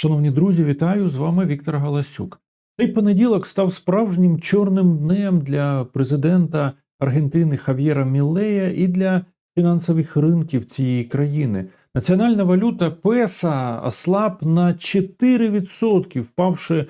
Шановні друзі, вітаю! З вами Віктор Галасюк. Цей понеділок став справжнім чорним днем для президента Аргентини Хав'єра Мілея і для фінансових ринків цієї країни. Національна валюта песа ослаб на 4%, впавши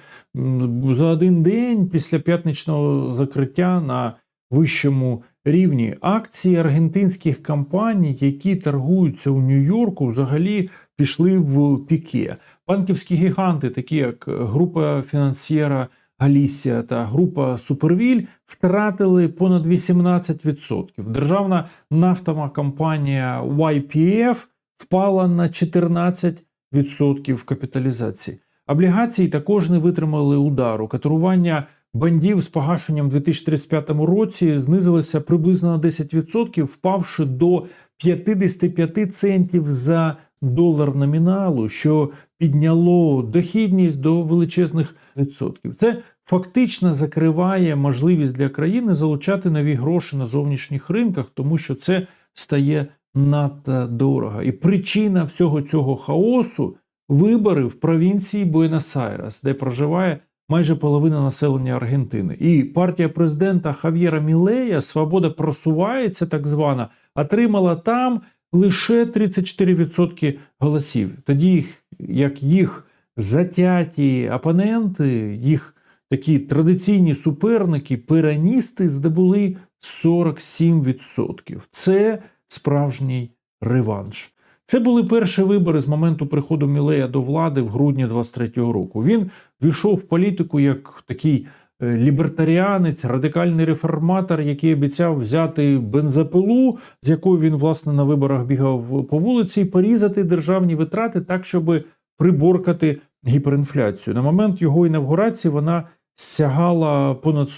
за один день після п'ятничного закриття на вищому рівні. Акції аргентинських компаній, які торгуються у Нью-Йорку, взагалі пішли в піке. Банківські гіганти, такі як група фінансієра Галісія та група Супервіль, втратили понад 18%. Державна нафтова компанія YPF впала на 14% капіталізації. Облігації також не витримали удару. Катерування бандів з погашенням у 2035 році знизилося приблизно на 10%, впавши до 55 центів за долар номіналу, що підняло дохідність до величезних відсотків. Це фактично закриває можливість для країни залучати нові гроші на зовнішніх ринках, тому що це стає надто дорого. І причина всього цього хаосу вибори в провінції Буенос-Айрес, де проживає майже половина населення Аргентини. І партія президента Хав'єра Мілея Свобода просувається, так звана, отримала там лише 34% голосів. Тоді як їх затяті опоненти, їх такі традиційні суперники, пираністи здобули 47%. Це справжній реванш. Це були перші вибори з моменту приходу Мілея до влади в грудні 23-го року. Він війшов в політику як такий лібертаріанець, радикальний реформатор, який обіцяв взяти бензопилу, з якою він власне на виборах бігав по вулиці, і порізати державні витрати так, щоб приборкати гіперінфляцію. На момент його інавгурації вона сягала понад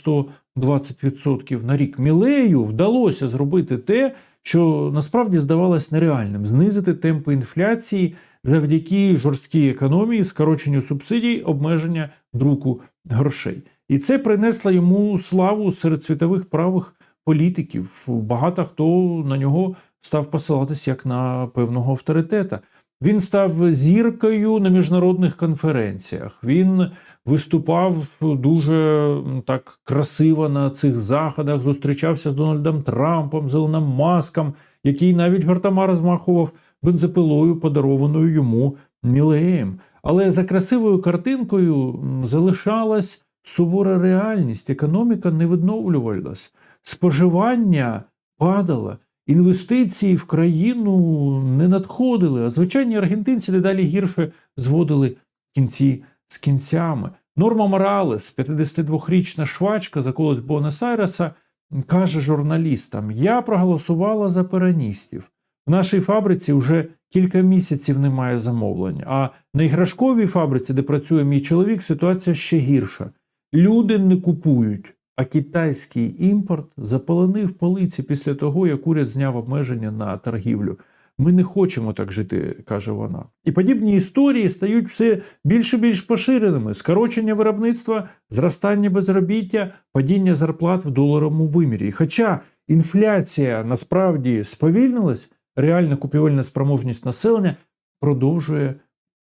120% на рік. Мілею вдалося зробити те, що насправді здавалось нереальним знизити темпи інфляції завдяки жорсткій економії, скороченню субсидій, обмеження друку грошей. І це принесло йому славу серед світових правих політиків. Багато хто на нього став посилатися як на певного авторитета. Він став зіркою на міжнародних конференціях. Він виступав дуже так красиво на цих заходах, зустрічався з Дональдом Трампом, з Елоном Маском, який навіть гортома розмахував бензопилою, подарованою йому Мілеєм. Але за красивою картинкою залишалась сувора реальність. Економіка не відновлювалась, споживання падало. Інвестиції в країну не надходили, а звичайні аргентинці дедалі гірше зводили кінці з кінцями. Норма Моралес, 52-річна швачка, заколись Буенос-Айреса, каже журналістам: Я проголосувала за пераністів. В нашій фабриці вже кілька місяців немає замовлень. А на іграшковій фабриці, де працює мій чоловік, ситуація ще гірша. Люди не купують. А китайський імпорт заполонив полиці після того, як уряд зняв обмеження на торгівлю. Ми не хочемо так жити, каже вона. І подібні історії стають все більш і більш поширеними: скорочення виробництва, зростання безробіття, падіння зарплат в доларовому вимірі. І Хоча інфляція насправді сповільнилась, реальна купівельна спроможність населення продовжує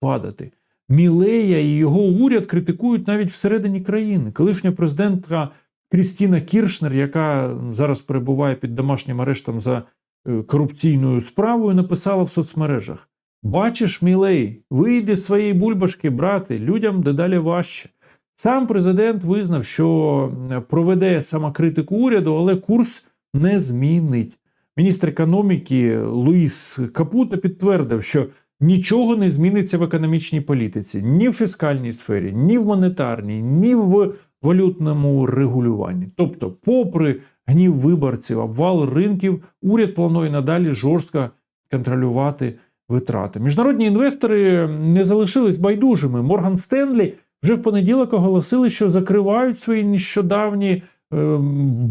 падати. Мілея і його уряд критикують навіть всередині країни. Колишня президентка Крістіна Кіршнер, яка зараз перебуває під домашнім арештом за е, корупційною справою, написала в соцмережах: Бачиш, Мілей, вийди з своєї бульбашки, брати, людям дедалі важче. Сам президент визнав, що проведе самокритику уряду, але курс не змінить. Міністр економіки Луїс Капута підтвердив, що нічого не зміниться в економічній політиці ні в фіскальній сфері, ні в монетарній, ні в валютному регулюванні. Тобто, попри гнів виборців, обвал ринків, уряд планує надалі жорстко контролювати витрати. Міжнародні інвестори не залишились байдужими. Морган Стенлі вже в понеділок оголосили, що закривають свої нещодавні е,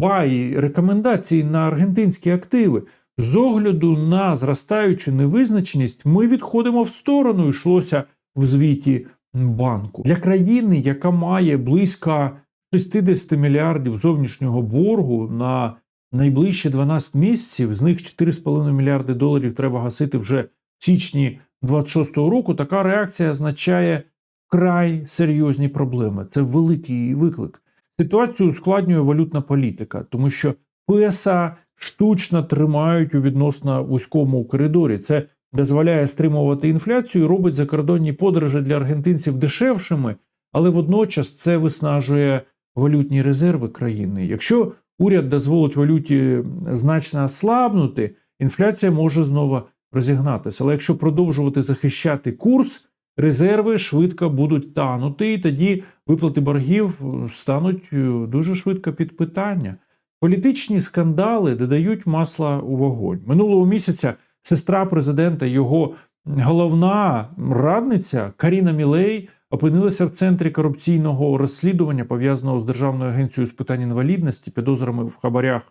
баї рекомендації на аргентинські активи. З огляду на зростаючу невизначеність, ми відходимо в сторону, йшлося в звіті банку. Для країни, яка має близько 60 мільярдів зовнішнього боргу на найближчі 12 місяців, з них 4,5 мільярди доларів треба гасити вже в січні 26-го року. Така реакція означає вкрай серйозні проблеми. Це великий виклик. Ситуацію ускладнює валютна політика, тому що песа штучно тримають у відносно вузькому коридорі. Це дозволяє стримувати інфляцію, робить закордонні подорожі для аргентинців дешевшими, але водночас це виснажує валютні резерви країни. Якщо уряд дозволить валюті значно ослабнути, інфляція може знову розігнатися. Але якщо продовжувати захищати курс, резерви швидко будуть танути, і тоді виплати боргів стануть е, дуже швидко під питання. Політичні скандали додають масла у вогонь. Минулого місяця сестра президента, його головна радниця Каріна Мілей опинилася в центрі корупційного розслідування, пов'язаного з Державною агенцією з питань інвалідності, підозрами в хабарях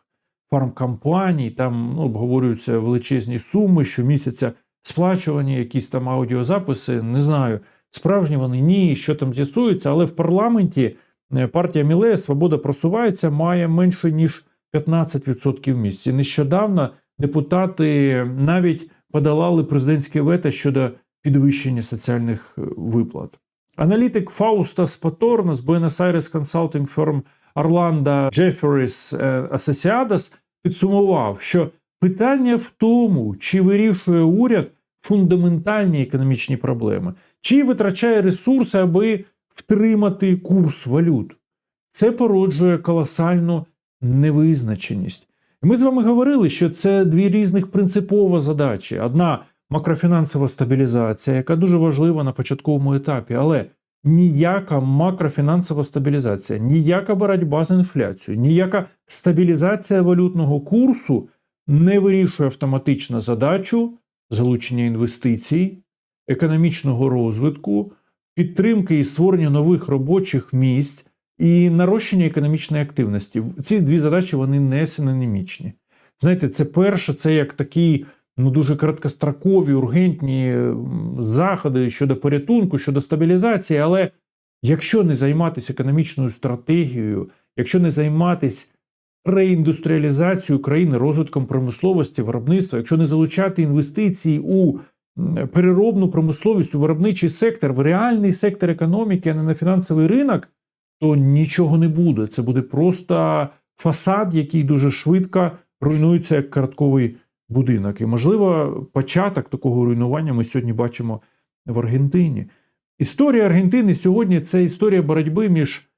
фармкомпаній. Там ну, обговорюються величезні суми щомісяця сплачувані, якісь там аудіозаписи. Не знаю, справжні вони ні, що там з'ясується, але в парламенті партія Мілея Свобода просувається, має менше ніж 15% місць. І Нещодавно депутати навіть подолали президентське вето щодо підвищення соціальних е, виплат. Аналітик Фауста Спаторна з Buenos Aires Consulting Firm Орландо Джеферіс Асосіадас підсумував, що питання в тому, чи вирішує уряд фундаментальні економічні проблеми, чи витрачає ресурси, аби втримати курс валют. Це породжує колосальну невизначеність. Ми з вами говорили, що це дві різних принципові задачі. Одна макрофінансова стабілізація, яка дуже важлива на початковому етапі, але ніяка макрофінансова стабілізація, ніяка боротьба з інфляцією, ніяка стабілізація валютного курсу не вирішує автоматично задачу залучення інвестицій, економічного розвитку, підтримки і створення нових робочих місць і нарощення економічної активності. Ці дві задачі вони не синонімічні. Знаєте, це перше, це як такі ну дуже короткострокові, ургентні заходи щодо порятунку, щодо стабілізації. Але якщо не займатися економічною стратегією, якщо не займатися реіндустріалізацією країни, розвитком промисловості, виробництва, якщо не залучати інвестиції у переробну промисловість, у виробничий сектор, в реальний сектор економіки, а не на фінансовий ринок, то нічого не буде. Це буде просто фасад, який дуже швидко руйнується як картковий будинок. І, можливо, початок такого руйнування ми сьогодні бачимо в Аргентині. Історія Аргентини сьогодні це історія боротьби між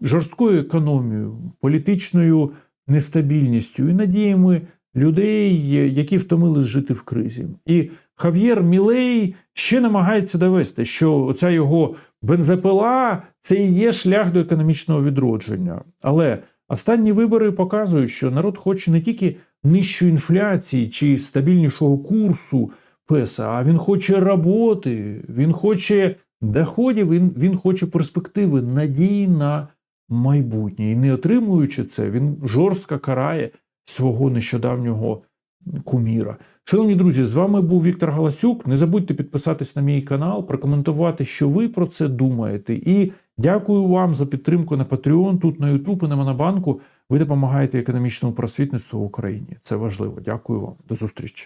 жорсткою економією, політичною нестабільністю і надіями людей, які втомились жити в кризі. І Хав'єр Мілей ще намагається довести, що оця його бензопила це і є шлях до економічного відродження. Але останні вибори показують, що народ хоче не тільки нижчої інфляції чи стабільнішого курсу песа, а він хоче роботи, він хоче доходів, він, він хоче перспективи, надії на майбутнє. І не отримуючи це, він жорстко карає свого нещодавнього куміра. Шановні друзі, з вами був Віктор Галасюк. Не забудьте підписатись на мій канал, прокоментувати, що ви про це думаєте. І дякую вам за підтримку на Patreon, тут на YouTube і на Монобанку. Ви допомагаєте економічному просвітництву в Україні. Це важливо. Дякую вам. До зустрічі.